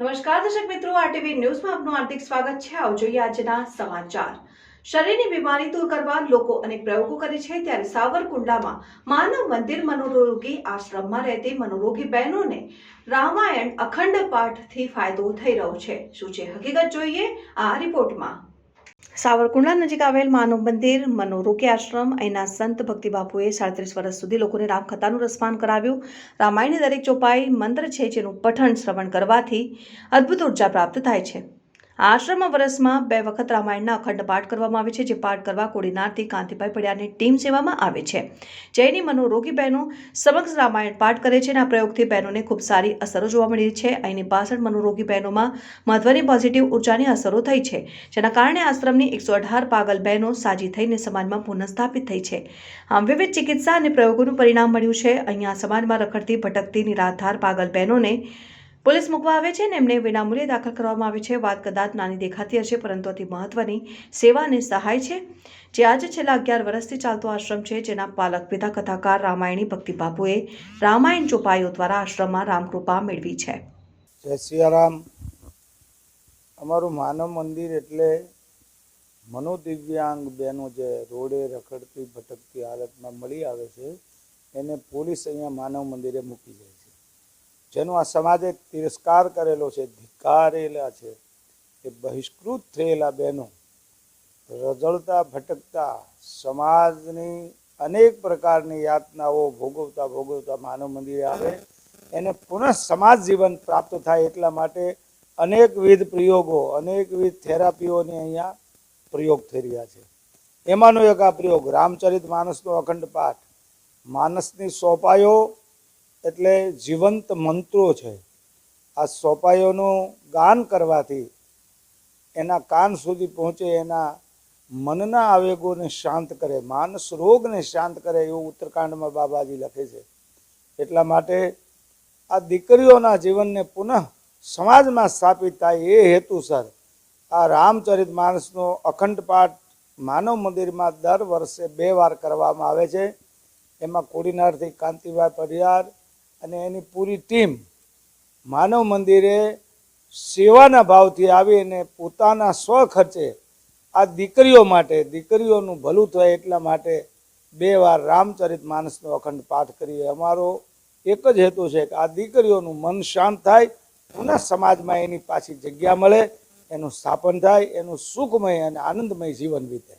નમસ્કાર દર્શક મિત્રો આરટીવી ન્યૂઝમાં આપનું હાર્દિક સ્વાગત છે. આવો જોઈએ આજના સમાચાર. શરીરની બીમારી દૂર કરવા લોકો અનેક પ્રયોગો કરે છે. ત્યારે સાવરકુંડલામાં માનવ મંદિર મનોરોગી આશ્રમમાં રહેતી મનોરોગી બહેનોને રામાયણ અખંડ પાઠથી ફાયદો થઈ રહ્યો છે. શું છે હકીકત જોઈએ? આ રિપોર્ટમાં. સાવરકુંડલા નજીક આવેલ માનવ મંદિર મનોરોગી આશ્રમ, અહીંના સંત ભક્તિ બાપુએ સાડત્રીસ વર્ષ સુધી લોકોને રામકથાનું રસપાન કરાવ્યું. રામાયણની દરેક ચોપાઈ મંત્ર છે જેનું પઠન શ્રવણ કરવાથી અદ્ભુત ઊર્જા પ્રાપ્ત થાય છે. આશ્રમમાં વર્ષમાં બે વખત રામાયણના અખંડ પાઠ કરવામાં આવે છે, જે પાઠ કરવા કોડીનારથી કાંતિભાઈ પડિયાની ટીમ સેવામાં આવે છે. જૈની મનોરોગી બહેનો સમક્ષ રામાયણ પાઠ કરે છે અને આ પ્રયોગથી બહેનોને ખૂબ સારી અસરો જોવા મળી છે. અહીંની બાસઠ મનોરોગી બહેનોમાં મહત્વની પોઝિટિવ ઉર્જાની અસરો થઈ છે, જેના કારણે આશ્રમની એકસો અઢાર પાગલ બહેનો સાજી થઈને સમાજમાં પુનઃસ્થાપિત થઈ છે. આમ વિવિધ ચિકિત્સા અને પ્રયોગોનું પરિણામ મળ્યું છે. અહીંયા સમાજમાં રખડતી ભટકતી નિરાધાર પાગલ બહેનોને પોલીસ મૂકવા આવે છે ને એમને વિનામૂલ્યે દાખલ કરવામાં આવે છે. વાત કદાચ નાની દેખાતી હશે, પરંતુ અતિ મહત્વની સેવા અને સહાય છે. જે આજે છેલ્લા અગિયાર વર્ષથી ચાલતો આશ્રમ છે, જેના પાલક પિતા કથાકાર રામાયણી ભક્તિ બાપુએ રામાયણ ચોપાઈઓ દ્વારા આશ્રમમાં રામકૃપા મેળવી છે. જય સિયારામ. અમારું માનવ મંદિર એટલે મનોદિવ્યાંગ બહેનો જે રોડે રખડતી ભટકતી હાલતમાં મળી આવે છે, એને પોલીસ અહીંયા માનવ મંદિરે મૂકી જાય છે. જેનો આ સમાજે તિરસ્કાર કરેલો છે, ધિકારેલા છે, એ બહિષ્કૃત થયેલા બહેનો રજળતા ભટકતા સમાજની અનેક પ્રકારની યાતનાઓ ભોગવતા ભોગવતા માનવ મંદિરે આવે. એને પુનઃ સમાજ જીવન પ્રાપ્ત થાય એટલા માટે અનેકવિધ પ્રયોગો અનેકવિધ થેરાપીઓની અહીંયા પ્રયોગ થઈ રહ્યા છે. એમાંનો એક આ પ્રયોગ રામચરિત માનસનો અખંડ પાઠ, માનસની સોપાયો એટલે જીવંત મંત્રો છે. આ સોપાયોનું ગાન કરવાથી એના કાન સુધી પહોંચે, એના મનના આવેગોને શાંત કરે, માનસ રોગને શાંત કરે એવું ઉત્તરકાંડમાં બાબાજી લખે છે. એટલા માટે આ દીકરીઓના જીવનને પુનઃ સમાજમાં સ્થાપિત થાય એ હેતુસર આ રામચરિત માનસનો અખંડ પાઠ માનવ મંદિરમાં દર વર્ષે બે વાર કરવામાં આવે છે. એમાં કોડીનારથી કાંતિભાઈ પડિયાર અને એની પૂરી ટીમ માનવ મંદિરે સેવાના ભાવથી આવીને પોતાના સ્વખર્ચે આ દીકરીઓ માટે, દીકરીઓનું ભલું થાય એટલા માટે બે વાર રામચરિત માનસનો અખંડ પાઠ કરીએ. અમારો એક જ હેતુ છે કે આ દીકરીઓનું મન શાંત થાય પુનઃ સમાજમાં એની પાછી જગ્યા મળે, એનું સ્થાપન થાય, એનું સુખમય અને આનંદમય જીવન વીતે.